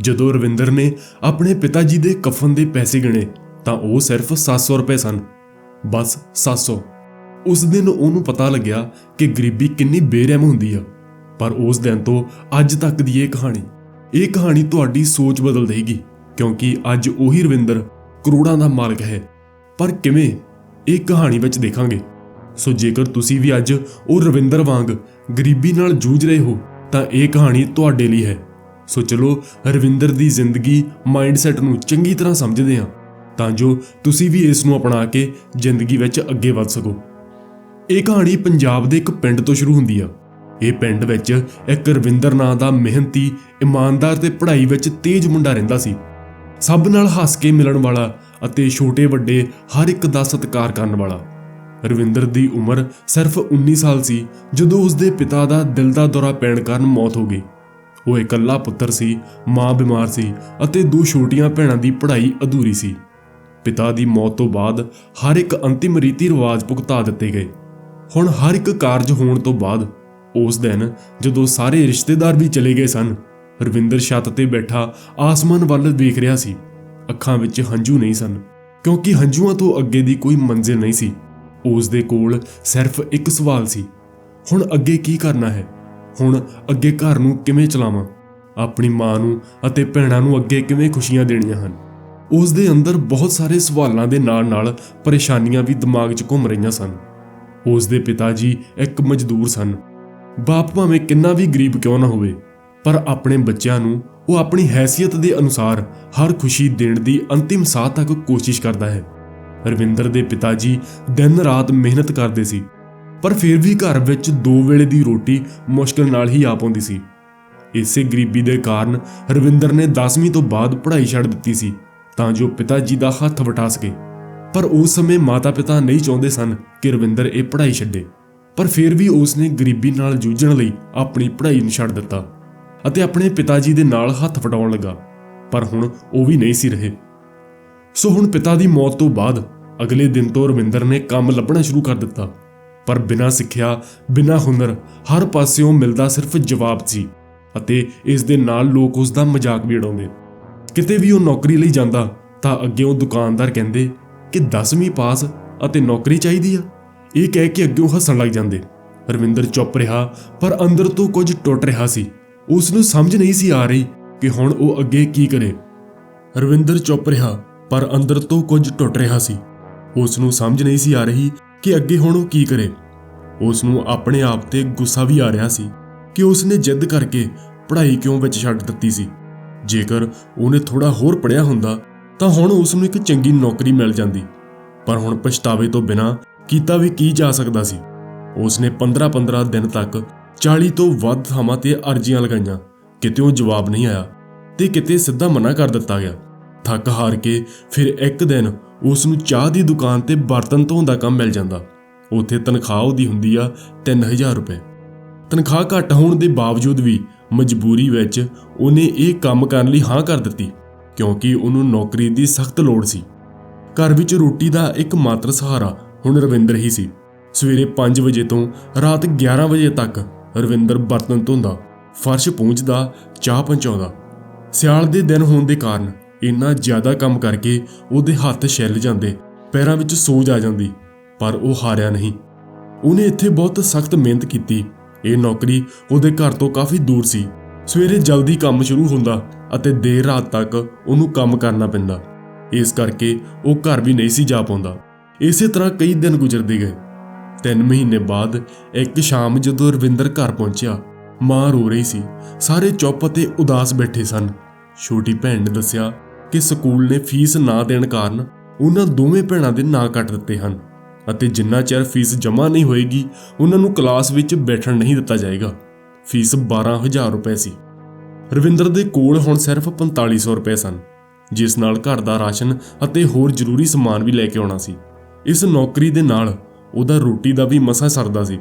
ਜਦੋਂ ਰਵਿੰਦਰ ਨੇ ਆਪਣੇ ਪਿਤਾ ਜੀ ਦੇ ਕਫਨ ਦੇ ਪੈਸੇ ਗਿਣੇ, ਤਾਂ ਉਹ ਸਿਰਫ 700 ਰੁਪਏ ਸਨ। ਬਸ 700 ਉਸ ਦਿਨ ਉਹਨੂੰ ਪਤਾ ਲੱਗਿਆ ਕਿ ਗਰੀਬੀ ਕਿੰਨੀ ਬੇਰਹਿਮ ਹੁੰਦੀ ਆ, ਪਰ ਉਸ ਦਿਨ ਤੋਂ ਅੱਜ ਤੱਕ ਦੀ ਇਹ ਕਹਾਣੀ ਇਹ ਕਹਾਣੀ ਤੁਹਾਡੀ ਸੋਚ ਬਦਲ ਦੇਗੀ, ਕਿਉਂਕਿ ਅੱਜ ਉਹੀ ਰਵਿੰਦਰ ਕਰੋੜਾਂ ਦਾ ਮਾਲਕ ਹੈ। ਪਰ ਕਿਵੇਂ ਇਹ ਕਹਾਣੀ ਵਿੱਚ ਦੇਖਾਂਗੇ? ਸੋ ਜੇਕਰ ਤੁਸੀਂ ਵੀ ਅੱਜ ਉਹ ਰਵਿੰਦਰ ਵਾਂਗ ਗਰੀਬੀ ਨਾਲ ਜੂਝ ਰਹੇ ਹੋ, ਤਾਂ ਇਹ ਕਹਾਣੀ ਤੁਹਾਡੇ ਲਈ ਹੈ। ਸੋ ਚਲੋ ਰਵਿੰਦਰ ਦੀ ਜ਼ਿੰਦਗੀ ਮਾਈਂਡਸੈਟ ਨੂੰ ਚੰਗੀ ਤਰ੍ਹਾਂ ਸਮਝਦੇ ਹਾਂ, ਤਾਂ ਜੋ ਤੁਸੀਂ ਵੀ ਇਸ ਨੂੰ ਅਪਣਾ ਕੇ ਜ਼ਿੰਦਗੀ ਵਿੱਚ ਅੱਗੇ ਵਧ ਸਕੋ। ਇਹ ਕਹਾਣੀ ਪੰਜਾਬ ਦੇ ਇੱਕ ਪਿੰਡ ਤੋਂ ਸ਼ੁਰੂ ਹੁੰਦੀ ਆ। ਇਹ ਪਿੰਡ ਵਿੱਚ ਇੱਕ ਰਵਿੰਦਰ ਨਾਂ ਦਾ ਮਿਹਨਤੀ, ਇਮਾਨਦਾਰ ਤੇ ਪੜ੍ਹਾਈ ਵਿੱਚ ਤੇਜ਼ ਮੁੰਡਾ ਰਹਿੰਦਾ ਸੀ। ਸਭ ਨਾਲ ਹੱਸ ਕੇ ਮਿਲਣ ਵਾਲਾ ਅਤੇ ਛੋਟੇ ਵੱਡੇ ਹਰ ਇੱਕ ਦਾ ਸਤਿਕਾਰ ਕਰਨ ਵਾਲਾ। ਰਵਿੰਦਰ ਦੀ ਉਮਰ ਸਿਰਫ 19 ਸਾਲ ਸੀ, ਜਦੋਂ ਉਸ ਦੇ ਪਿਤਾ ਦਾ ਦਿਲ ਦਾ ਦੌਰਾ ਪੈਣ ਕਾਰਨ ਮੌਤ ਹੋ ਗਈ। ਉਹ ਇਕੱਲਾ ਪੁੱਤਰ ਸੀ, ਮਾਂ ਬਿਮਾਰ ਸੀ ਅਤੇ ਦੋ ਛੋਟੀਆਂ ਭੈਣਾਂ ਦੀ ਪੜ੍ਹਾਈ ਅਧੂਰੀ ਸੀ। ਪਿਤਾ ਦੀ ਮੌਤ ਤੋਂ ਬਾਅਦ ਹਰ ਇੱਕ ਅੰਤਿਮ ਰੀਤੀ ਰਿਵਾਜ ਭੁਗਤਾ ਦਿੱਤੇ ਗਏ। ਹੁਣ ਹਰ ਇੱਕ ਕਾਰਜ ਹੋਣ ਤੋਂ ਬਾਅਦ ਉਸ ਦਿਨ ਜਦੋਂ ਸਾਰੇ ਰਿਸ਼ਤੇਦਾਰ ਵੀ ਚਲੇ ਗਏ ਸਨ, ਰਵਿੰਦਰ ਛੱਤ ਤੇ ਬੈਠਾ ਆਸਮਾਨ ਵੱਲ ਵੇਖ ਰਿਹਾ ਸੀ। ਅੱਖਾਂ ਵਿੱਚ ਹੰਝੂ ਨਹੀਂ ਸਨ, ਕਿਉਂਕਿ ਹੰਝੂਆਂ ਤੋਂ ਅੱਗੇ ਦੀ ਕੋਈ ਮੰਜ਼ਿਲ ਨਹੀਂ ਸੀ। ਉਸ ਦੇ ਕੋਲ ਸਿਰਫ ਇੱਕ ਸਵਾਲ ਸੀ, ਹੁਣ ਅੱਗੇ ਕੀ ਕਰਨਾ ਹੈ? ਹੁਣ ਅੱਗੇ ਘਰ ਨੂੰ ਕਿਵੇਂ ਚਲਾਵਾਂ? ਆਪਣੀ ਮਾਂ ਨੂੰ ਅਤੇ ਭੈਣਾਂ ਨੂੰ ਅੱਗੇ ਕਿਵੇਂ ਖੁਸ਼ੀਆਂ ਦੇਣੀਆਂ ਹਨ? ਉਸ ਦੇ ਅੰਦਰ ਬਹੁਤ ਸਾਰੇ ਸਵਾਲਾਂ ਦੇ ਨਾਲ-ਨਾਲ ਪਰੇਸ਼ਾਨੀਆਂ ਵੀ ਦਿਮਾਗ 'ਚ ਘੁੰਮ ਰਹੀਆਂ ਸਨ। ਉਸ ਦੇ ਪਿਤਾ ਜੀ ਇੱਕ ਮਜ਼ਦੂਰ ਸਨ। ਬਾਪ ਭਾਵੇਂ ਕਿੰਨਾ ਵੀ ਗਰੀਬ ਕਿਉਂ ਨਾ ਹੋਵੇ, ਪਰ ਆਪਣੇ ਬੱਚਿਆਂ ਨੂੰ ਉਹ ਆਪਣੀ ਹੈਸੀਅਤ ਦੇ ਅਨੁਸਾਰ ਹਰ ਖੁਸ਼ੀ ਦੇਣ ਦੀ ਅੰਤਿਮ ਸਾਹ ਤੱਕ ਕੋਸ਼ਿਸ਼ ਕਰਦਾ ਹੈ। ਰਵਿੰਦਰ ਦੇ ਪਿਤਾ ਜੀ ਦਿਨ ਰਾਤ ਮਿਹਨਤ ਕਰਦੇ ਸੀ। ਪਰ ਫਿਰ ਵੀ ਘਰ ਵਿੱਚ ਦੋ ਵੇਲੇ ਦੀ ਰੋਟੀ ਮੁਸ਼ਕਲ ਨਾਲ ਹੀ ਆ ਪਾਉਂਦੀ ਸੀ। ਇਸੇ ਗਰੀਬੀ ਦੇ ਕਾਰਨ ਰਵਿੰਦਰ ਨੇ 10ਵੀਂ ਤੋਂ ਬਾਅਦ ਪੜ੍ਹਾਈ ਛੱਡ ਦਿੱਤੀ ਸੀ, ਤਾਂ ਜੋ ਪਿਤਾ ਜੀ ਦਾ ਹੱਥ ਵਟਾ ਸਕੇ। ਪਰ ਉਸ ਸਮੇਂ ਮਾਤਾ-ਪਿਤਾ ਨਹੀਂ ਚਾਹੁੰਦੇ ਸਨ ਕਿ ਰਵਿੰਦਰ ਇਹ ਪੜ੍ਹਾਈ ਛੱਡੇ, ਪਰ ਫਿਰ ਵੀ ਉਸ ਨੇ ਗਰੀਬੀ ਨਾਲ ਜੂਝਣ ਲਈ ਆਪਣੀ ਪੜ੍ਹਾਈ ਨੂੰ ਛੱਡ ਦਿੱਤਾ ਅਤੇ ਆਪਣੇ ਪਿਤਾ ਜੀ ਦੇ ਨਾਲ ਹੱਥ ਵਟਾਉਣ ਲੱਗਾ, ਪਰ ਹੁਣ ਉਹ ਵੀ ਨਹੀਂ ਸੀ ਰਹੇ। ਸੋ ਹੁਣ ਪਿਤਾ ਦੀ ਮੌਤ ਤੋਂ ਬਾਅਦ ਅਗਲੇ ਦਿਨ ਤੋਂ ਰਵਿੰਦਰ ਨੇ ਕੰਮ ਲੱਭਣਾ ਸ਼ੁਰੂ ਕਰ ਦਿੱਤਾ। ਪਰ ਬਿਨਾਂ ਸਿੱਖਿਆ, ਬਿਨਾਂ ਹੁਨਰ, ਹਰ ਪਾਸਿਓਂ ਮਿਲਦਾ ਸਿਰਫ ਜਵਾਬ ਸੀ ਅਤੇ ਇਸ ਦੇ ਨਾਲ ਲੋਕ ਉਸ ਦਾ ਮਜ਼ਾਕ ਵੀ ਉਡਾਉਂਦੇ। ਕਿਤੇ ਵੀ ਉਹ ਨੌਕਰੀ ਲਈ ਜਾਂਦਾ, ਤਾਂ ਅੱਗੇ ਉਹ ਦੁਕਾਨਦਾਰ ਕਹਿੰਦੇ ਕਿ 10ਵੀਂ ਪਾਸ ਅਤੇ ਨੌਕਰੀ ਚਾਹੀਦੀ ਆ। ਇਹ ਕਹਿ ਕੇ ਅੱਗੇ ਉਹ ਹੱਸਣ ਲੱਗ ਜਾਂਦੇ। ਰਵਿੰਦਰ ਚੁੱਪ ਰਿਹਾ, ਪਰ ਅੰਦਰ ਤੋਂ ਕੁਝ ਟੁੱਟ ਰਿਹਾ ਸੀ। ਉਸ ਨੂੰ ਸਮਝ ਨਹੀਂ ਸੀ ਆ ਰਹੀ ਕਿ ਹੁਣ ਉਹ ਅੱਗੇ ਕੀ ਕਰੇ। ਰਵਿੰਦਰ ਚੁੱਪ ਰਿਹਾ, ਪਰ ਅੰਦਰ ਤੋਂ ਕੁਝ ਟੁੱਟ ਰਿਹਾ ਸੀ। ਉਸ ਨੂੰ ਸਮਝ ਨਹੀਂ ਸੀ ਆ ਰਹੀ ਕਿ ਅੱਗੇ ਹੁਣ ਉਹ ਕੀ ਕਰੇ। ਉਸ ਨੂੰ ਆਪਣੇ ਆਪ ਤੇ ਗੁੱਸਾ ਵੀ ਆ ਰਿਹਾ ਸੀ ਕਿ ਉਸ ਨੇ ਜਿੱਦ ਕਰਕੇ ਪੜ੍ਹਾਈ ਕਿਉਂ ਵਿੱਚ ਛੱਡ ਦਿੱਤੀ ਸੀ। ਜੇਕਰ ਉਹਨੇ ਥੋੜਾ ਹੋਰ ਪੜ੍ਹਿਆ ਹੁੰਦਾ, ਤਾਂ ਹੁਣ ਉਸ ਨੂੰ ਇੱਕ ਚੰਗੀ ਨੌਕਰੀ ਮਿਲ ਜਾਂਦੀ। ਪਰ ਹੁਣ ਪਛਤਾਵੇ ਤੋਂ ਬਿਨਾ ਕੀਤਾ ਵੀ ਕੀ ਜਾ ਸਕਦਾ ਸੀ। ਉਸ ਨੇ 15-15 ਦਿਨ ਤੱਕ 40 ਤੋਂ ਵੱਧ ਥਾਵਾਂ ਤੇ ਅਰਜ਼ੀਆਂ ਲਗਾਈਆਂ, ਕਿਤੇ ਉਹ ਜਵਾਬ ਨਹੀਂ ਆਇਆ ਤੇ ਕਿਤੇ ਸਿੱਧਾ ਮਨਾ ਕਰ ਦਿੱਤਾ ਗਿਆ। ਥੱਕ ਹਾਰ ਕੇ ਫਿਰ ਇੱਕ ਦਿਨ ਉਸ ਨੂੰ ਚਾਹ ਦੀ ਦੁਕਾਨ ਤੇ ਬਰਤਨ ਧੋਣ ਦਾ ਕੰਮ ਮਿਲ ਜਾਂਦਾ। ਉੱਥੇ ਤਨਖਾਹ ਉਹਦੀ ਹੁੰਦੀ ਆ 3000 ਰੁਪਏ। ਤਨਖਾਹ ਘੱਟ ਹੋਣ ਦੇ ਬਾਵਜੂਦ ਵੀ ਮਜਬੂਰੀ ਵਿੱਚ ਉਹਨੇ ਇਹ ਕੰਮ ਕਰਨ ਲਈ ਹਾਂ ਕਰ ਦਿੱਤੀ, ਕਿਉਂਕਿ ਉਹਨੂੰ ਨੌਕਰੀ ਦੀ ਸਖਤ ਲੋੜ ਸੀ। ਘਰ ਵਿੱਚ ਰੋਟੀ ਦਾ ਇੱਕ ਮਾਤਰ ਸਹਾਰਾ ਹੁਣ ਰਵਿੰਦਰ ਹੀ ਸੀ। ਸਵੇਰੇ 5 ਵਜੇ ਤੋਂ ਰਾਤ 11 ਵਜੇ ਤੱਕ ਰਵਿੰਦਰ ਬਰਤਨ ਧੋਂਦਾ, ਫਰਸ਼ ਪੂੰਝਦਾ, ਚਾਹ ਪਹੁੰਚਾਉਂਦਾ। ਸਿਆਲ ਦੇ ਦਿਨ ਹੋਣ ਦੇ ਕਾਰਨ ਇੰਨਾ ਜ਼ਿਆਦਾ ਕੰਮ ਕਰਕੇ ਉਹਦੇ ਹੱਥ ਛਿੱਲ ਜਾਂਦੇ, ਪੈਰਾਂ ਵਿੱਚ ਸੋਜ ਆ ਜਾਂਦੀ, ਪਰ ਉਹ ਹਾਰਿਆ ਨਹੀਂ। ਉਹਨੇ ਇੱਥੇ ਬਹੁਤ ਸਖਤ ਮਿਹਨਤ ਕੀਤੀ। ਇਹ ਨੌਕਰੀ ਉਹਦੇ ਘਰ ਤੋਂ ਕਾਫੀ ਦੂਰ ਸੀ। ਸਵੇਰੇ ਜਲਦੀ ਕੰਮ ਸ਼ੁਰੂ ਹੁੰਦਾ ਅਤੇ ਦੇਰ ਰਾਤ ਤੱਕ ਉਹਨੂੰ ਕੰਮ ਕਰਨਾ ਪੈਂਦਾ। ਇਸ ਕਰਕੇ ਉਹ ਘਰ ਵੀ ਨਹੀਂ ਸੀ ਜਾ ਪਾਉਂਦਾ। ਇਸੇ ਤਰ੍ਹਾਂ ਕਈ ਦਿਨ ਗੁਜ਼ਰਦੇ ਗਏ। ਤਿੰਨ ਮਹੀਨੇ ਬਾਅਦ ਇੱਕ ਸ਼ਾਮ ਜਦੋਂ ਰਵਿੰਦਰ ਘਰ ਪਹੁੰਚਿਆ, ਮਾਂ ਰੋ ਰਹੀ ਸੀ। ਸਾਰੇ ਚੁੱਪ ਅਤੇ ਉਦਾਸ ਬੈਠੇ ਸਨ। ਛੋਟੀ ਭੈਣ ਨੇ ਦੱਸਿਆ ਕਿ ਸਕੂਲ ਨੇ ਫੀਸ ਨਾ ਦੇਣ ਕਾਰਨ ਉਹਨਾਂ ਦੋਵੇਂ ਭੈਣਾਂ ਦੇ ਨਾਂ ਕੱਟ ਦਿੱਤੇ ਹਨ ਅਤੇ ਜਿੰਨਾ ਚਿਰ ਫੀਸ ਜਮ੍ਹਾਂ ਨਹੀਂ ਹੋਏਗੀ, ਉਹਨਾਂ ਨੂੰ ਕਲਾਸ ਵਿੱਚ ਬੈਠਣ ਨਹੀਂ ਦਿੱਤਾ ਜਾਏਗਾ। ਫੀਸ 12000 ਰੁਪਏ ਸੀ। ਰਵਿੰਦਰ ਦੇ ਕੋਲ ਹੁਣ ਸਿਰਫ 4500 ਰੁਪਏ ਸਨ, ਜਿਸ ਨਾਲ ਘਰ ਦਾ ਰਾਸ਼ਨ ਅਤੇ ਹੋਰ ਜ਼ਰੂਰੀ ਸਮਾਨ ਵੀ ਲੈ ਕੇ ਆਉਣਾ ਸੀ। ਇਸ ਨੌਕਰੀ ਦੇ ਨਾਲ ਉਹਦਾ ਰੋਟੀ ਦਾ ਵੀ ਮਸਾ ਸਰਦਾ ਸੀ।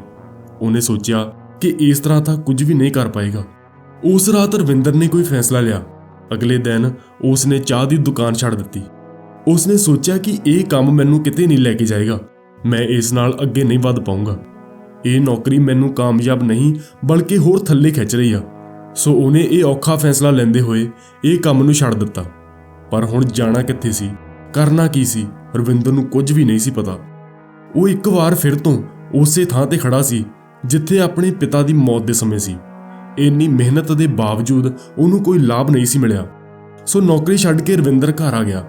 ਉਹਨੇ ਸੋਚਿਆ ਕਿ ਇਸ ਤਰ੍ਹਾਂ ਤਾਂ ਕੁਝ ਵੀ ਨਹੀਂ ਕਰ ਪਾਏਗਾ। ਉਸ ਰਾਤ ਰਵਿੰਦਰ ਨੇ ਕੋਈ ਫੈਸਲਾ ਲਿਆ ਅਗਲੇ ਦਿਨ ਉਸ ਨੇ ਚਾਹ ਦੀ ਦੁਕਾਨ ਛੱਡ ਦਿੱਤੀ। ਉਸ ਨੇ ਸੋਚਿਆ ਕਿ ਇਹ ਕੰਮ ਮੈਨੂੰ ਕਿਤੇ ਨਹੀਂ ਲੈ ਕੇ ਜਾਏਗਾ। ਮੈਂ ਇਸ ਨਾਲ ਅੱਗੇ ਨਹੀਂ ਵੱਧ ਪਾਉਂਗਾ ਇਹ ਨੌਕਰੀ ਮੈਨੂੰ ਕਾਮਯਾਬ ਨਹੀਂ, ਬਲਕਿ ਹੋਰ ਥੱਲੇ ਖਿੱਚ ਰਹੀ ਆ। ਸੋ ਉਹਨੇ ਇਹ ਔਖਾ ਫੈਸਲਾ ਲੈਂਦੇ ਹੋਏ ਇਹ ਕੰਮ ਨੂੰ ਛੱਡ ਦਿੱਤਾ। ਪਰ ਹੁਣ ਜਾਣਾ ਕਿੱਥੇ ਸੀ? ਕਰਨਾ ਕੀ ਸੀ? ਰਵਿੰਦਰ ਨੂੰ ਕੁਝ ਵੀ ਨਹੀਂ ਸੀ ਪਤਾ। ਉਹ ਇੱਕ ਵਾਰ ਫਿਰ ਤੋਂ ਉਸੇ ਥਾਂ ਤੇ ਖੜਾ ਸੀ, ਜਿੱਥੇ ਆਪਣੇ ਪਿਤਾ ਦੀ ਮੌਤ ਦੇ ਸਮੇਂ ਸੀ। ਇੰਨੀ ਮਿਹਨਤ ਦੇ ਬਾਵਜੂਦ ਉਹਨੂੰ ਕੋਈ ਲਾਭ ਨਹੀਂ ਸੀ ਮਿਲਿਆ। ਸੋ ਨੌਕਰੀ ਛੱਡ ਕੇ ਰਵਿੰਦਰ ਘਰ ਆ ਗਿਆ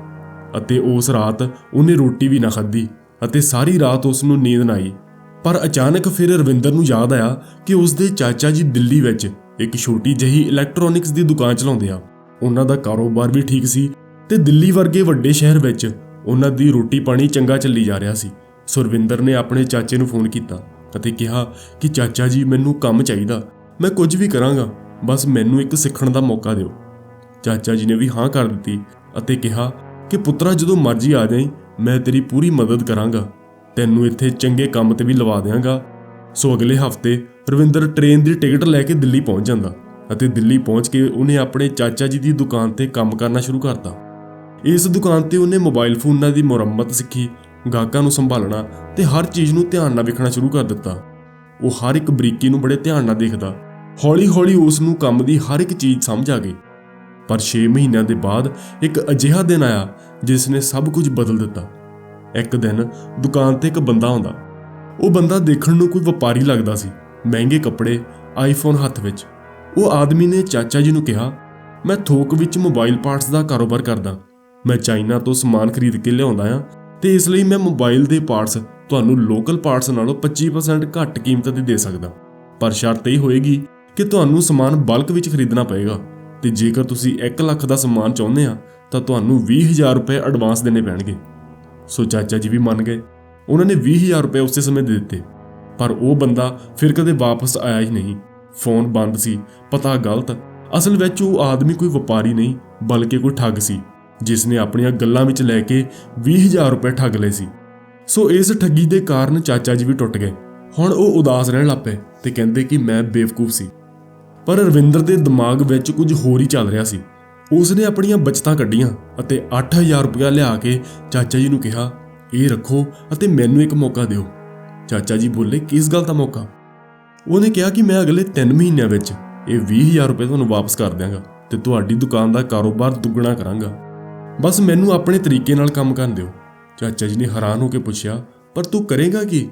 ਅਤੇ ਉਸ ਰਾਤ ਉਹਨੇ ਰੋਟੀ ਵੀ ਨਾ ਖਾਧੀ ਅਤੇ ਸਾਰੀ ਰਾਤ ਉਸ ਨੂੰ ਨੀਂਦ ਨਾ ਆਈ। ਪਰ ਅਚਾਨਕ ਫਿਰ ਰਵਿੰਦਰ ਨੂੰ ਯਾਦ ਆਇਆ ਕਿ ਉਸ ਦੇ ਚਾਚਾ ਜੀ ਦਿੱਲੀ ਵਿੱਚ ਇੱਕ ਛੋਟੀ ਜਿਹੀ ਇਲੈਕਟ੍ਰੋਨਿਕਸ ਦੀ ਦੁਕਾਨ ਚਲਾਉਂਦੇ ਆ। ਉਹਨਾਂ ਦਾ ਕਾਰੋਬਾਰ ਵੀ ਠੀਕ ਸੀ ਤੇ ਦਿੱਲੀ ਵਰਗੇ ਵੱਡੇ ਸ਼ਹਿਰ ਵਿੱਚ ਉਹਨਾਂ ਦੀ ਰੋਟੀ ਪਾਣੀ ਚੰਗਾ ਚੱਲੀ ਜਾ ਰਿਹਾ ਸੀ। ਸੁਰਵਿੰਦਰ ਨੇ ਆਪਣੇ ਚਾਚੇ ਨੂੰ ਫੋਨ ਕੀਤਾ ਅਤੇ ਕਿਹਾ ਕਿ ਚਾਚਾ ਜੀ, ਮੈਨੂੰ ਕੰਮ ਚਾਹੀਦਾ। ਮੈਂ ਕੁਝ ਵੀ ਕਰਾਂਗਾ, ਬਸ ਮੈਨੂੰ ਇੱਕ ਸਿੱਖਣ ਦਾ ਮੌਕਾ ਦਿਓ। ਚਾਚਾ ਜੀ ਨੇ ਵੀ ਹਾਂ ਕਰ ਦਿੱਤੀ ਅਤੇ ਕਿਹਾ ਕਿ ਪੁੱਤਰਾ, ਜਦੋਂ ਮਰਜ਼ੀ ਆ ਜਾਈਂ, ਮੈਂ ਤੇਰੀ ਪੂਰੀ ਮਦਦ ਕਰਾਂਗਾ। ਤੈਨੂੰ ਇੱਥੇ ਚੰਗੇ ਕੰਮ ਤੇ ਵੀ ਲਵਾ ਦਿਆਂਗਾ। ਸੋ ਅਗਲੇ ਹਫ਼ਤੇ ਰਵਿੰਦਰ ਟ੍ਰੇਨ ਦੀ ਟਿਕਟ ਲੈ ਕੇ ਦਿੱਲੀ ਪਹੁੰਚ ਜਾਂਦਾ ਅਤੇ ਦਿੱਲੀ ਪਹੁੰਚ ਕੇ ਉਹਨੇ ਆਪਣੇ ਚਾਚਾ ਜੀ ਦੀ ਦੁਕਾਨ ਤੇ ਕੰਮ ਕਰਨਾ ਸ਼ੁਰੂ ਕਰਤਾ। ਇਸ ਦੁਕਾਨ ਤੇ ਉਹਨੇ ਮੋਬਾਈਲ ਫੋਨਾਂ ਦੀ ਮੁਰੰਮਤ ਸਿੱਖੀ, ਗਾਹਕਾਂ ਨੂੰ ਸੰਭਾਲਣਾ ਤੇ ਹਰ ਚੀਜ਼ ਨੂੰ ਧਿਆਨ ਨਾਲ ਵੇਖਣਾ ਸ਼ੁਰੂ ਕਰ ਦਿੱਤਾ। ਉਹ ਹਰ ਇੱਕ ਬਰੀਕੀ ਨੂੰ ਬੜੇ ਧਿਆਨ ਨਾਲ ਦੇਖਦਾ ਹੌਲੀ-ਹੌਲੀ ਉਸ ਨੂੰ ਕੰਮ ਦੀ ਹਰ ਇੱਕ ਚੀਜ਼ ਸਮਝ ਆ ਗਈ। ਪਰ 6 ਮਹੀਨਿਆਂ ਦੇ ਬਾਅਦ ਇੱਕ ਅਜਿਹਾ ਦਿਨ ਆਇਆ ਜਿਸ ਨੇ ਸਭ ਕੁਝ ਬਦਲ ਦਿੱਤਾ। ਇੱਕ ਦਿਨ ਦੁਕਾਨ ਤੇ ਇੱਕ ਬੰਦਾ ਆਉਂਦਾ। ਉਹ ਬੰਦਾ ਦੇਖਣ ਨੂੰ ਕੋਈ ਵਪਾਰੀ ਲੱਗਦਾ ਸੀ, ਮਹਿੰਗੇ ਕੱਪੜੇ ਆਈਫੋਨ ਹੱਥ ਵਿੱਚ। ਉਹ ਆਦਮੀ ਨੇ ਚਾਚਾ ਜੀ ਨੂੰ ਕਿਹਾ, ਮੈਂ ਥੋਕ ਵਿੱਚ ਮੋਬਾਈਲ ਪਾਰਟਸ ਦਾ ਕਾਰੋਬਾਰ ਕਰਦਾ। ਮੈਂ ਚਾਈਨਾ ਤੋਂ ਸਮਾਨ ਖਰੀਦ ਕੇ ਲਿਆਉਂਦਾ ਆ ਤੇ ਇਸ ਲਈ ਮੈਂ ਮੋਬਾਈਲ ਦੇ ਪਾਰਟਸ ਤੁਹਾਨੂੰ ਲੋਕਲ ਪਾਰਟਸ ਨਾਲੋਂ 25% ਘੱਟ ਕੀਮਤ ਤੇ ਦੇ ਸਕਦਾ। ਪਰ ਸ਼ਰਤ ਇਹ ਹੋਏਗੀ ਕਿ ਤੁਹਾਨੂੰ ਸਮਾਨ ਬਲਕ ਵਿੱਚ ਖਰੀਦਣਾ ਪਏਗਾ। ਤੇ ਜੇਕਰ ਤੁਸੀਂ 1 ਲੱਖ ਦਾ ਸਮਾਨ ਚਾਹੁੰਦੇ ਆ, ਤਾਂ ਤੁਹਾਨੂੰ 20000 ਰੁਪਏ ਐਡਵਾਂਸ ਦੇਣੇ ਪੈਣਗੇ। ਸੋ ਚਾਚਾ ਜੀ ਵੀ ਮੰਨ ਗਏ। ਉਹਨਾਂ ਨੇ 20000 ਰੁਪਏ ਉਸੇ ਸਮੇਂ ਦੇ ਦਿੱਤੇ। ਪਰ ਉਹ ਬੰਦਾ ਫਿਰ ਕਦੇ ਵਾਪਸ ਆਇਆ ਹੀ ਨਹੀਂ। ਫੋਨ ਬੰਦ ਸੀ, ਪਤਾ ਗਲਤ। ਅਸਲ ਵਿੱਚ ਉਹ ਆਦਮੀ ਕੋਈ ਵਪਾਰੀ ਨਹੀਂ, ਬਲਕਿ ਕੋਈ ਠੱਗ ਸੀ, ਜਿਸ ਨੇ ਆਪਣੀਆਂ ਗੱਲਾਂ ਵਿੱਚ ਲੈ ਕੇ 20000 ਰੁਪਏ ਠੱਗ ਲਏ ਸੀ। ਸੋ ਇਸ ਠੱਗੀ ਦੇ ਕਾਰਨ ਚਾਚਾ ਜੀ ਵੀ ਟੁੱਟ ਗਏ। ਹੁਣ ਉਹ ਉਦਾਸ ਰਹਿਣ ਲੱਗ ਪਏ ਤੇ ਕਹਿੰਦੇ ਕਿ ਮੈਂ ਬੇਵਕੂਫ ਸੀ। ਪਰ ਰਵਿੰਦਰ ਦੇ ਦਿਮਾਗ ਵਿੱਚ ਕੁਝ ਹੋਰ ਹੀ ਚੱਲ ਰਿਹਾ ਸੀ। ਉਸ ਨੇ ਆਪਣੀਆਂ ਬਚਤਾਂ ਕੱਢੀਆਂ ਅਤੇ 8000 ਰੁਪਇਆ ਲਿਆ ਕੇ ਚਾਚਾ ਜੀ ਨੂੰ ਕਿਹਾ, ਇਹ ਰੱਖੋ ਅਤੇ ਮੈਨੂੰ ਇੱਕ ਮੌਕਾ ਦਿਓ। ਚਾਚਾ ਜੀ ਬੋਲੇ, ਕਿਸ ਗੱਲ ਦਾ ਮੌਕਾ? ਉਹਨੇ ਕਿਹਾ ਕਿ ਮੈਂ ਅਗਲੇ 3 ਮਹੀਨਿਆਂ ਵਿੱਚ ਇਹ 20000 ਰੁਪਏ ਤੁਹਾਨੂੰ ਵਾਪਸ ਕਰ ਦਿਆਂਗਾ ਤੇ ਤੁਹਾਡੀ ਦੁਕਾਨ ਦਾ ਕਾਰੋਬਾਰ ਦੁੱਗਣਾ ਕਰਾਂਗਾ। ਬਸ ਮੈਨੂੰ ਆਪਣੇ ਤਰੀਕੇ ਨਾਲ ਕੰਮ ਕਰਨ ਦਿਓ। ਚਾਚਾ ਜੀ ਨੇ ਹੈਰਾਨ ਹੋ ਕੇ ਪੁੱਛਿਆ, ਪਰ ਤੂੰ ਕਰੇਗਾ ਕੀ?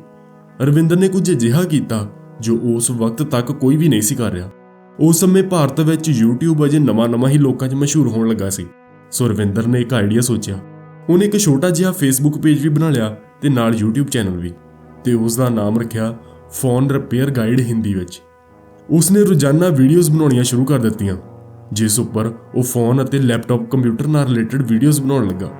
ਰਵਿੰਦਰ ਨੇ ਕੁਝ ਅਜਿਹਾ ਕੀਤਾ ਜੋ ਉਸ ਵਕਤ ਤੱਕ ਕੋਈ ਵੀ ਨਹੀਂ ਸੀ ਕਰ ਰਿਹਾ। ਉਸ ਸਮੇਂ ਭਾਰਤ ਵਿੱਚ YouTube ਅਜੇ ਨਵਾਂ-ਨਵਾਂ ਹੀ ਲੋਕਾਂ 'ਚ ਮਸ਼ਹੂਰ ਹੋਣ ਲੱਗਾ ਸੀ। ਸੋ ਰਵਿੰਦਰ ਨੇ ਇੱਕ ਆਈਡੀਆ ਸੋਚਿਆ। ਉਹਨੇ ਇੱਕ ਛੋਟਾ ਜਿਹਾ Facebook ਪੇਜ ਵੀ ਬਣਾ ਲਿਆ ਤੇ ਨਾਲ YouTube ਚੈਨਲ ਵੀ ਤੇ ਉਸ ਦਾ ਨਾਮ ਰੱਖਿਆ ਫੋਨ ਰਿਪੇਅਰ ਗਾਈਡ ਹਿੰਦੀ ਵਿੱਚ। ਉਸਨੇ ਰੋਜ਼ਾਨਾ ਵੀਡੀਓਜ਼ ਬਣਾਉਣੀਆਂ ਸ਼ੁਰੂ ਕਰ ਦਿੱਤੀਆਂ, ਜਿਸ ਉੱਪਰ ਉਹ ਫੋਨ ਅਤੇ ਲੈਪਟਾਪ ਕੰਪਿਊਟਰ ਨਾਲ ਰਿਲੇਟਡ ਵੀਡੀਓਜ਼ ਬਣਾਉਣ ਲੱਗਾ।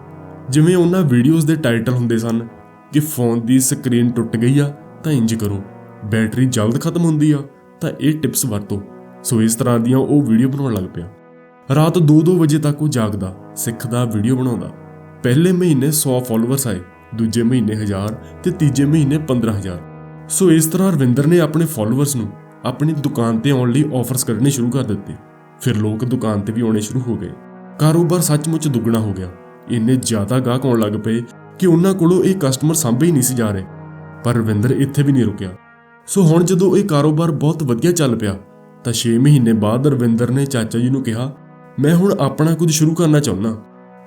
ਜਿਵੇਂ ਉਹਨਾਂ ਵੀਡੀਓਜ਼ ਦੇ ਟਾਈਟਲ ਹੁੰਦੇ ਸਨ ਕਿ ਫੋਨ ਦੀ ਸਕਰੀਨ ਟੁੱਟ ਗਈ ਆ ਤਾਂ ਇੰਜ ਕਰੋ ਬੈਟਰੀ ਜਲਦ ਖਤਮ ਹੁੰਦੀ ਆ ਤਾਂ ਇਹ ਟਿਪਸ ਵਰਤੋ। ਸੋ ਇਸ ਤਰ੍ਹਾਂ ਦੀਆਂ ਉਹ ਵੀਡੀਓ ਬਣਾਉਣ ਲੱਗ ਪਿਆ। ਰਾਤ 2-2 ਵਜੇ ਤੱਕ ਉਹ ਜਾਗਦਾ ਸਿੱਖਦਾ ਵੀਡੀਓ ਬਣਾਉਂਦਾ। ਪਹਿਲੇ ਮਹੀਨੇ 100 ਫਾਲੋਅਰਸ ਆਏ, ਦੂਜੇ ਮਹੀਨੇ 1000 ਤੇ ਤੀਜੇ ਮਹੀਨੇ 15000 ਸੋ ਇਸ ਤਰ੍ਹਾਂ ਰਵਿੰਦਰ ਨੇ ਆਪਣੇ ਫਾਲੋਅਰਸ ਨੂੰ ਆਪਣੀ ਦੁਕਾਨ ਤੇ ਆਉਣ ਲਈ ਆਫਰਸ ਕਰਨੇ ਸ਼ੁਰੂ ਕਰ ਦਿੱਤੇ। ਫਿਰ ਲੋਕ ਦੁਕਾਨ ਤੇ ਵੀ ਆਉਣੇ ਸ਼ੁਰੂ ਹੋ ਗਏ। ਕਾਰੋਬਾਰ ਸੱਚਮੁੱਚ ਦੁੱਗਣਾ ਹੋ ਗਿਆ। ਇੰਨੇ ਜ਼ਿਆਦਾ ਗਾਹਕ ਆਉਣ ਲੱਗ ਪਏ ਕਿ ਉਹਨਾਂ ਕੋਲੋਂ ਇਹ ਕਸਟਮਰ ਸਾਂਭੇ ਹੀ ਨਹੀਂ ਸੀ ਜਾ ਰਹੇ। ਪਰ ਰਵਿੰਦਰ ਇੱਥੇ ਵੀ ਨਹੀਂ ਰੁਕਿਆ। ਸੋ ਹੁਣ ਜਦੋਂ ਇਹ ਕਾਰੋਬਾਰ ਬਹੁਤ ਵਧੀਆ ਚੱਲ ਪਿਆ ਤਾਂ 6 ਮਹੀਨੇ ਬਾਅਦ ਰਵਿੰਦਰ ਨੇ ਚਾਚਾ ਜੀ ਨੂੰ ਕਿਹਾ, ਮੈਂ ਹੁਣ ਆਪਣਾ ਕੁਝ ਸ਼ੁਰੂ ਕਰਨਾ ਚਾਹੁੰਦਾ।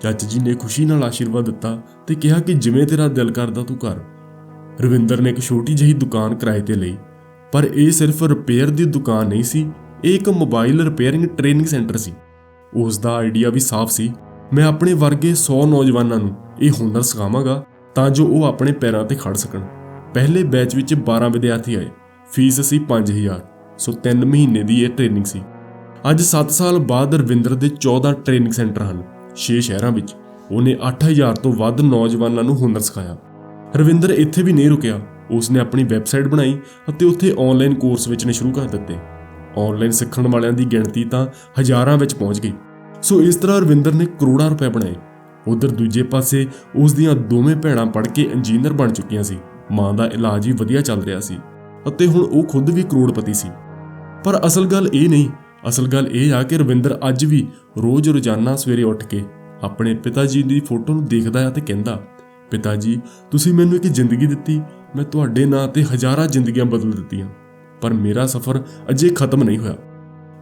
ਚਾਚਾ ਜੀ ਨੇ ਖੁਸ਼ੀ ਨਾਲ ਆਸ਼ੀਰਵਾਦ ਦਿੱਤਾ ਤੇ ਕਿਹਾ ਕਿ ਜਿਵੇਂ ਤੇਰਾ ਦਿਲ ਕਰਦਾ ਤੂੰ ਕਰ। ਰਵਿੰਦਰ ਨੇ ਇੱਕ ਛੋਟੀ ਜਿਹੀ ਦੁਕਾਨ ਕਿਰਾਏ ਤੇ ਲਈ, ਪਰ ਇਹ ਸਿਰਫ ਰਿਪੇਅਰ ਦੀ ਦੁਕਾਨ ਨਹੀਂ ਸੀ, ਇਹ ਇੱਕ ਮੋਬਾਈਲ ਰਿਪੇਅਰਿੰਗ ਟ੍ਰੇਨਿੰਗ ਸੈਂਟਰ ਸੀ। ਉਸ ਦਾ ਆਈਡੀਆ ਵੀ ਸਾਫ਼ ਸੀ, ਮੈਂ ਆਪਣੇ ਵਰਗੇ 100 ਨੌਜਵਾਨਾਂ ਨੂੰ ਇਹ ਹੁਨਰ ਸਿਖਾਵਾਂਗਾ ਤਾਂ ਜੋ ਉਹ ਆਪਣੇ ਪੈਰਾਂ ਤੇ ਖੜ ਸਕਣ। ਪਹਿਲੇ ਬੈਚ ਵਿੱਚ 12 ਵਿਦਿਆਰਥੀ ਆਏ ਫੀਸ ਸੀ 5000 ਸੋ 3 ਮਹੀਨੇ ਦੀ ਇਹ ਟ੍ਰੇਨਿੰਗ ਸੀ। ਅੱਜ 7 ਸਾਲ ਬਾਅਦ ਰਵਿੰਦਰ ਦੇ 14 ਟ੍ਰੇਨਿੰਗ ਸੈਂਟਰ ਹਨ। 6 ਸ਼ਹਿਰਾਂ ਵਿੱਚ ਉਹਨੇ 8000 ਤੋਂ ਵੱਧ ਨੌਜਵਾਨਾਂ ਨੂੰ ਹੁਨਰ ਸਿਖਾਇਆ। ਰਵਿੰਦਰ ਇੱਥੇ ਵੀ ਨਹੀਂ ਰੁਕਿਆ। ਉਸਨੇ ਆਪਣੀ ਵੈਬਸਾਈਟ ਬਣਾਈ ਅਤੇ ਉੱਥੇ ਆਨਲਾਈਨ ਕੋਰਸ ਵੇਚਣੇ ਸ਼ੁਰੂ ਕਰ ਦਿੱਤੇ। ਆਨਲਾਈਨ ਸਿੱਖਣ ਵਾਲਿਆਂ ਦੀ ਗਿਣਤੀ ਤਾਂ ਹਜ਼ਾਰਾਂ ਵਿੱਚ ਪਹੁੰਚ ਗਈ। ਸੋ ਇਸ ਤਰ੍ਹਾਂ ਰਵਿੰਦਰ ਨੇ ਕਰੋੜਾਂ ਰੁਪਏ ਬਣਾਏ। ਉਧਰ ਦੂਜੇ ਪਾਸੇ ਉਸ ਦੀਆਂ ਦੋਵੇਂ ਭੈਣਾਂ ਪੜ੍ਹ ਕੇ ਇੰਜੀਨੀਅਰ ਬਣ ਚੁੱਕੀਆਂ ਸੀ। ਮਾਂ ਦਾ ਇਲਾਜ ਵੀ ਵਧੀਆ ਚੱਲ ਰਿਹਾ ਸੀ। ਅਤੇ ਹੁਣ ਉਹ ਖੁਦ ਵੀ ਕਰੋੜਪਤੀ ਸੀ। ਪਰ ਅਸਲ ਗੱਲ ਇਹ ਨਹੀਂ। ਅਸਲ ਗੱਲ ਇਹ ਆ ਕਿ ਰਵਿੰਦਰ ਅੱਜ ਵੀ ਰੋਜ਼ ਰੋਜ਼ਾਨਾ ਸਵੇਰੇ ਉੱਠ ਕੇ ਆਪਣੇ ਪਿਤਾ ਜੀ ਦੀ ਫੋਟੋ ਨੂੰ ਦੇਖਦਾ ਹੈ ਤੇ ਕਹਿੰਦਾ ਪਿਤਾ ਜੀ ਤੁਸੀਂ ਮੈਨੂੰ ਇੱਕ ਜ਼ਿੰਦਗੀ ਦਿੱਤੀ। ਮੈਂ ਤੁਹਾਡੇ ਨਾਂ ਤੇ ਹਜ਼ਾਰਾਂ ਜ਼ਿੰਦਗੀਆਂ ਬਦਲ ਦਿੱਤੀਆਂ, ਪਰ ਮੇਰਾ ਸਫ਼ਰ ਅਜੇ ਖਤਮ ਨਹੀਂ ਹੋਇਆ।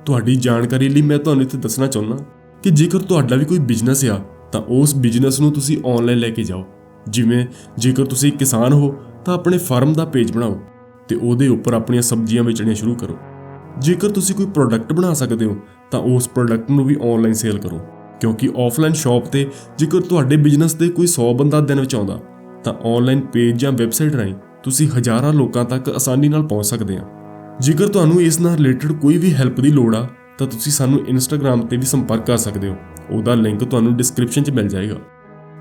ਤੁਹਾਡੀ ਜਾਣਕਾਰੀ ਲਈ ਮੈਂ ਤੁਹਾਨੂੰ ਇੱਥੇ ਦੱਸਣਾ ਚਾਹੁੰਦਾ ਕਿ ਜੇਕਰ ਤੁਹਾਡਾ ਵੀ ਕੋਈ ਬਿਜ਼ਨਸ ਆ, ਤਾਂ ਉਸ ਬਿਜ਼ਨਸ ਨੂੰ ਤੁਸੀਂ ਆਨਲਾਈਨ ਲੈ ਕੇ ਜਾਓ। ਜਿਵੇਂ ਜੇਕਰ ਤੁਸੀਂ ਕਿਸਾਨ ਹੋ, ਤਾਂ ਆਪਣੇ ਫਾਰਮ ਦਾ ਪੇਜ ਬਣਾਓ ਤੇ ਉਹਦੇ ਉੱਪਰ ਆਪਣੀਆਂ ਸਬਜ਼ੀਆਂ ਵੇਚਣੀਆਂ ਸ਼ੁਰੂ ਕਰੋ। ਜੇਕਰ ਤੁਸੀਂ ਕੋਈ ਪ੍ਰੋਡਕਟ ਬਣਾ ਸਕਦੇ ਹੋ, ਤਾਂ ਉਸ ਪ੍ਰੋਡਕਟ ਨੂੰ ਵੀ ਆਨਲਾਈਨ ਸੇਲ ਕਰੋ। ਕਿਉਂਕਿ ਆਫਲਾਈਨ ਸ਼ਾਪ ਤੇ ਜੇਕਰ ਤੁਹਾਡੇ ਬਿਜ਼ਨਸ ਤੇ ਕੋਈ 100 ਬੰਦਾ ਦਿਨ ਵਿੱਚ ਆਉਂਦਾ, ਤਾਂ ਆਨਲਾਈਨ ਪੇਜ ਜਾਂ ਵੈਬਸਾਈਟ ਰਾਹੀਂ ਤੁਸੀਂ ਹਜ਼ਾਰਾਂ ਲੋਕਾਂ ਤੱਕ ਆਸਾਨੀ ਨਾਲ ਪਹੁੰਚ ਸਕਦੇ ਆ। ਜੇਕਰ ਤੁਹਾਨੂੰ ਇਸ ਨਾਲ ਰਿਲੇਟਡ ਕੋਈ ਵੀ ਹੈਲਪ ਦੀ ਲੋੜ ਆ, ਤਾਂ ਤੁਸੀਂ ਸਾਨੂੰ ਇੰਸਟਾਗ੍ਰam ਤੇ ਵੀ ਸੰਪਰਕ ਕਰ ਸਕਦੇ ਹੋ। ਉਹਦਾ ਲਿੰਕ ਤੁਹਾਨੂੰ ਡਿਸਕ੍ਰਿਪਸ਼ਨ 'ਚ ਮਿਲ ਜਾਏਗਾ।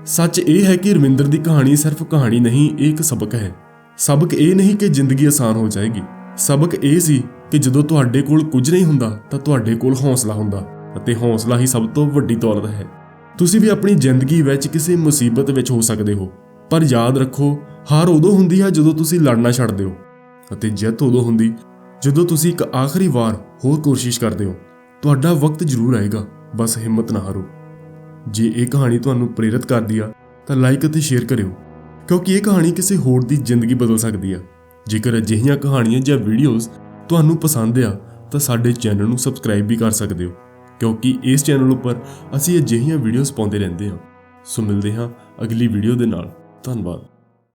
ਸੱਚ ਇਹ ਹੈ ਕਿ ਰਵਿੰਦਰ ਦੀ ਕਹਾਣੀ ਸਿਰਫ ਕਹਾਣੀ ਨਹੀਂ, ਇਹ ਇੱਕ ਸਬਕ ਹੈ। ਸਬਕ ਇਹ ਨਹੀਂ ਕਿ ਜ਼ਿੰਦਗੀ ਆਸਾਨ ਹੋ ਜਾਏਗੀ। ਸਬਕ ਇਹ ਸੀ ਕਿ ਜਦੋਂ ਤੁਹਾਡੇ ਕੋਲ ਕੁਝ ਨਹੀਂ ਹੁੰਦਾ, ਤਾਂ ਤੁਹਾਡੇ ਕੋਲ ਹੌਸਲਾ ਹੁੰਦਾ ਅਤੇ ਹੌਸਲਾ ਹੀ ਸਭ ਤੋਂ ਵੱਡੀ ਦੌਲਤ ਹੈ। ਤੁਸੀਂ ਵੀ ਆਪਣੀ ਜ਼ਿੰਦਗੀ ਵਿੱਚ ਕਿਸੇ ਮੁਸੀਬਤ ਵਿੱਚ ਹੋ ਸਕਦੇ ਹੋ, ਪਰ ਯਾਦ ਰੱਖੋ, ਹਾਰ ਉਦੋਂ ਹੁੰਦੀ ਹੈ ਜਦੋਂ ਤੁਸੀਂ ਲੜਨਾ ਛੱਡ ਦਿਓ ਅਤੇ ਜਿੱਤ ਉਦੋਂ ਹੁੰਦੀ ਜਦੋਂ ਤੁਸੀਂ ਇੱਕ ਆਖਰੀ ਵਾਰ ਹੋਰ ਕੋਸ਼ਿਸ਼ ਕਰਦੇ ਹੋ। ਤੁਹਾਡਾ ਵਕਤ ਜ਼ਰੂਰ ਆਏਗਾ, ਬਸ ਹਿੰਮਤ ਨਾ ਹਾਰੋ। ਜੇ ਇਹ ਕਹਾਣੀ ਤੁਹਾਨੂੰ ਪ੍ਰੇਰਿਤ ਕਰਦੀ ਆ, ਤਾਂ ਲਾਈਕ ਅਤੇ ਸ਼ੇਅਰ ਕਰਿਓ, ਕਿਉਂਕਿ ਇਹ ਕਹਾਣੀ ਕਿਸੇ ਹੋਰ ਦੀ ਜ਼ਿੰਦਗੀ ਬਦਲ ਸਕਦੀ ਆ। ਜੇਕਰ ਅਜਿਹੀਆਂ ਕਹਾਣੀਆਂ ਜਾਂ ਵੀਡੀਓਜ਼ ਤੁਹਾਨੂੰ ਪਸੰਦ ਆ, ਤਾਂ ਸਾਡੇ ਚੈਨਲ ਨੂੰ ਸਬਸਕ੍ਰਾਈਬ ਵੀ ਕਰ ਸਕਦੇ ਹੋ, ਕਿਉਂਕਿ ਇਸ ਚੈਨਲ ਉੱਪਰ ਅਸੀਂ ਅਜਿਹੀਆਂ ਵੀਡੀਓਜ਼ ਪਾਉਂਦੇ ਰਹਿੰਦੇ ਹਾਂ। ਸੋ ਮਿਲਦੇ ਹਾਂ ਅਗਲੀ ਵੀਡੀਓ ਦੇ ਨਾਲ। ਧੰਨਵਾਦ।